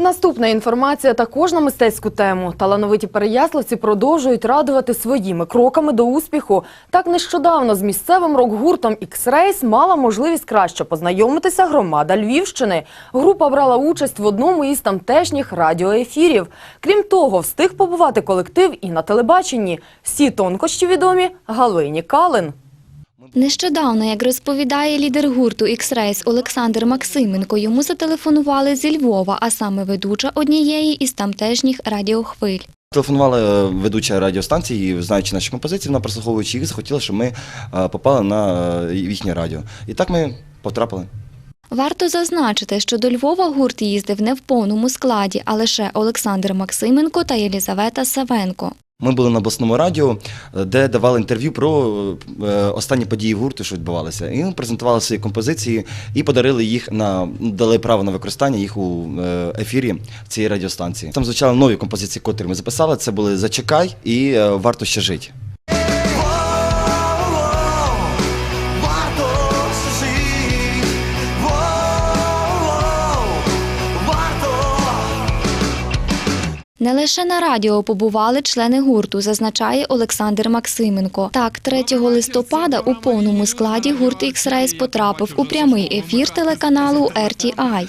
Наступна інформація також на мистецьку тему. Талановиті переяславці продовжують радувати своїми кроками до успіху. Так нещодавно з місцевим рок-гуртом X-Race мала можливість краще познайомитися громада Львівщини. Група брала участь в одному із тамтешніх радіоефірів. Крім того, встиг побувати колектив і на телебаченні. Всі тонкощі відомі Галині Калин. Нещодавно, як розповідає лідер гурту X-Race Олександр Максименко, йому зателефонували зі Львова, а саме ведуча однієї із тамтешніх радіохвиль. Телефонувала е, ведуча радіостанції, знаючи наші композиції, вона прослуховуючи їх, захотіла, щоб ми е, попали на е, їхнє радіо. І так ми потрапили. Варто зазначити, що до Львова гурт їздив не в повному складі, а лише Олександр Максименко та Єлізавета Савенко. Ми були на обласному радіо, е, де давали інтерв'ю про е, останні події гурту, що відбувалися. І ми презентували свої композиції і подарили їх на дали право на використання їх у е, ефірі цієї радіостанції. Там звучали нові композиції, котрі ми записали. Це були Зачекай і Варто ще жить. Не лише на радіо побували члени гурту, зазначає Олександр Максименко. Так, 3 листопада у повному складі гурт X-Race потрапив у прямий ефір телеканалу RTI.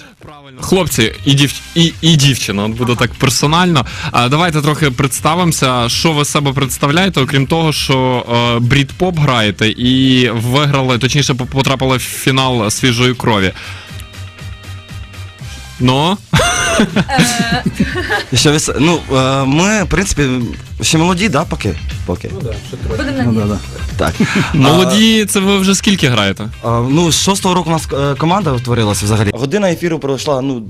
Хлопці і, дів... і, і дівчина, от буде так персонально. А, давайте трохи представимося, що ви себе представляєте, окрім того, що е, брід поп граєте і виграли, точніше, по- потрапили в фінал свіжої крові. Ну, І Що ви с- ну, е, ми, в принципі, ще молоді, да, поки? Поки. Ну, да. Так. молоді, це ви вже скільки граєте? А, Ну, з шостого року у нас е, команда утворилася взагалі. Година ефіру пройшла ну,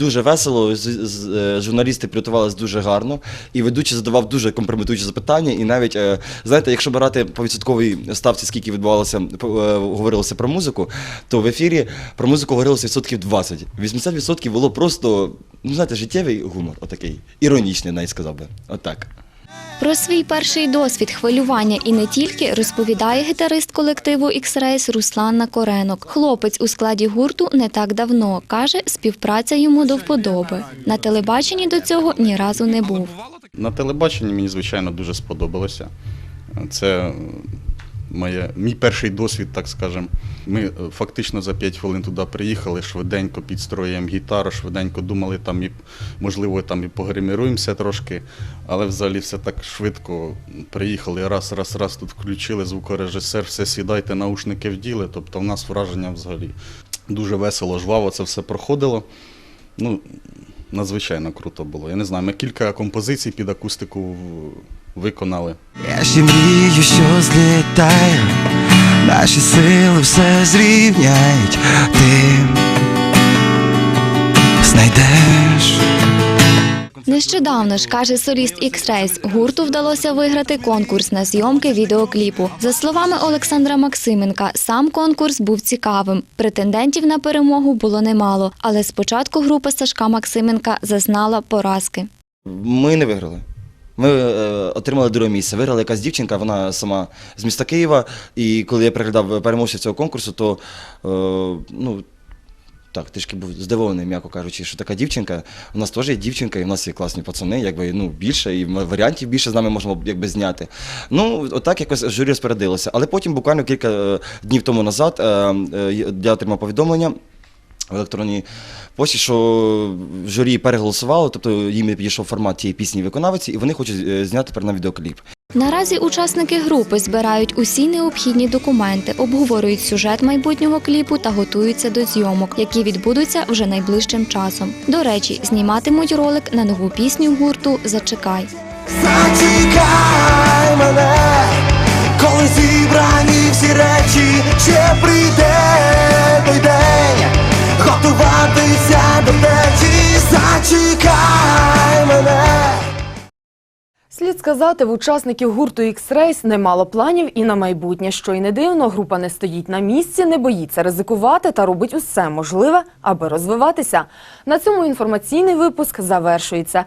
дуже весело. Е, журналісти підготувалися дуже гарно, і ведучий задавав дуже компрометуючі запитання. І навіть, е, знаєте, якщо брати по відсотковій ставці, скільки відбувалося, е, говорилося про музику, то в ефірі про музику говорилося відсотків 20. 80% було просто, ну знаєте, життєвий гумор, отакий. Іронічний, навіть сказав би. Отак. Про свій перший досвід хвилювання і не тільки розповідає гітарист колективу X-Race Руслан Накоренок. Хлопець у складі гурту не так давно. Каже, співпраця йому до вподоби. На телебаченні до цього ні разу не був. На телебаченні мені, звичайно, дуже сподобалося. Це моє, мій перший досвід, так скажемо. Ми е, фактично за 5 хвилин туди приїхали, швиденько підстроюємо гітару, швиденько думали, там і, можливо, там і погриміруємося трошки, але взагалі все так швидко приїхали, раз, раз, раз тут включили звукорежисер, все сідайте, наушники вділи. Тобто в нас враження взагалі дуже весело, жваво це все проходило. Ну, надзвичайно круто було. Я не знаю, ми кілька композицій під акустику виконали. Я ще мрію, що злітаю, наші сили все зрівняють, ти знайдеш. Нещодавно ж каже соліст X-Race, гурту вдалося виграти конкурс на зйомки відеокліпу. За словами Олександра Максименка, сам конкурс був цікавим. Претендентів на перемогу було немало, але спочатку група Сашка Максименка зазнала поразки. Ми не виграли. Ми е, отримали друге місце. Виграла якась дівчинка, вона сама з міста Києва. І коли я переглядав переможців цього конкурсу, то е, ну. Так, трішки був здивований, м'яко кажучи, що така дівчинка. У нас теж є дівчинка, і в нас є класні пацани, якби ну більше, і варіантів більше з нами можемо якби зняти. Ну, отак якось журі розпорядилося. Але потім, буквально кілька е, днів тому назад, е, е, я отримав повідомлення в електронній пошті, що журі переголосувало, тобто їм підійшов формат тієї пісні виконавиці, і вони хочуть зняти тепер на відеокліп. Наразі учасники групи збирають усі необхідні документи, обговорюють сюжет майбутнього кліпу та готуються до зйомок, які відбудуться вже найближчим часом. До речі, зніматимуть ролик на нову пісню гурту Зачекай. Зачекай мене, коли зібрані всі речі, ще прийде сказати, в учасників гурту X-Race немало планів і на майбутнє. Що й не дивно, група не стоїть на місці, не боїться ризикувати та робить усе можливе, аби розвиватися. На цьому інформаційний випуск завершується.